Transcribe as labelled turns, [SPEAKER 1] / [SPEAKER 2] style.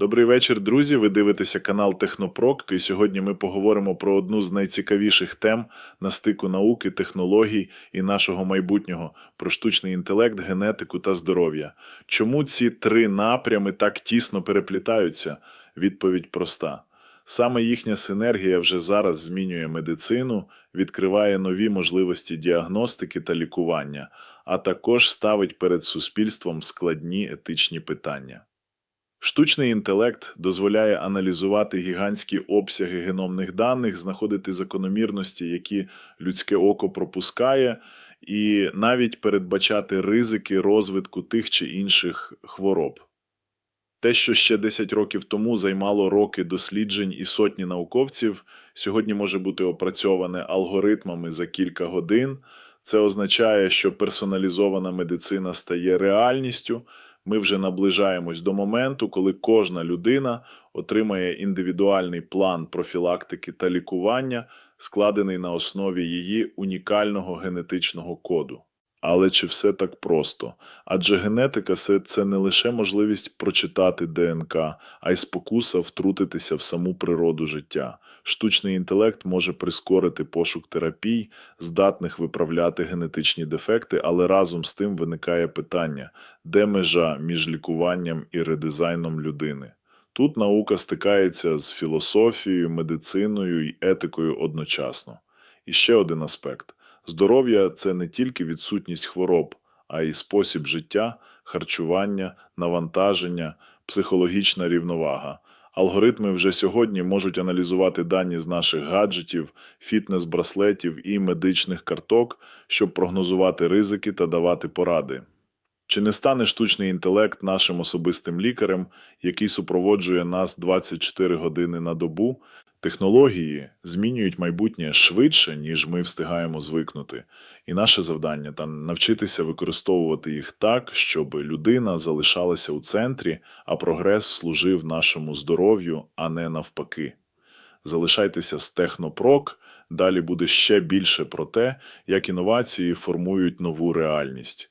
[SPEAKER 1] Добрий вечір, друзі. Ви дивитеся канал Технопрок, і сьогодні ми поговоримо про одну з найцікавіших тем на стику науки, технологій і нашого майбутнього про штучний інтелект, генетику та здоров'я. Чому ці три напрями так тісно переплітаються? Відповідь проста. Саме їхня синергія вже зараз змінює медицину, відкриває нові можливості діагностики та лікування, а також ставить перед суспільством складні етичні питання. Штучний інтелект дозволяє аналізувати гігантські обсяги геномних даних, знаходити закономірності, які людське око пропускає, і навіть передбачати ризики розвитку тих чи інших хвороб. Те, що ще 10 років тому займало роки досліджень і сотні науковців, сьогодні може бути опрацьоване алгоритмами за кілька годин. Це означає, що персоналізована медицина стає реальністю. Ми вже наближаємось до моменту, коли кожна людина отримає індивідуальний план профілактики та лікування, складений на основі її унікального генетичного коду. Але чи все так просто? Адже генетика це, не лише можливість прочитати ДНК, а й спокуса втрутитися в саму природу життя. Штучний інтелект може прискорити пошук терапій, здатних виправляти генетичні дефекти, але разом з тим виникає питання, де межа між лікуванням і редизайном людини. Тут наука стикається з філософією, медициною і етикою одночасно. І ще один аспект. Здоров'я це не тільки відсутність хвороб, а й спосіб життя, харчування, навантаження, психологічна рівновага. Алгоритми вже сьогодні можуть аналізувати дані з наших гаджетів, фітнес-браслетів і медичних карток, щоб прогнозувати ризики та давати поради. Чи не стане штучний інтелект нашим особистим лікарем, який супроводжує нас 24 години на добу? Технології змінюють майбутнє швидше, ніж ми встигаємо звикнути, і наше завдання там навчитися використовувати їх так, щоб людина залишалася у центрі, а прогрес служив нашому здоров'ю, а не навпаки. Залишайтеся з Технопрок. Далі буде ще більше про те, як інновації формують нову реальність.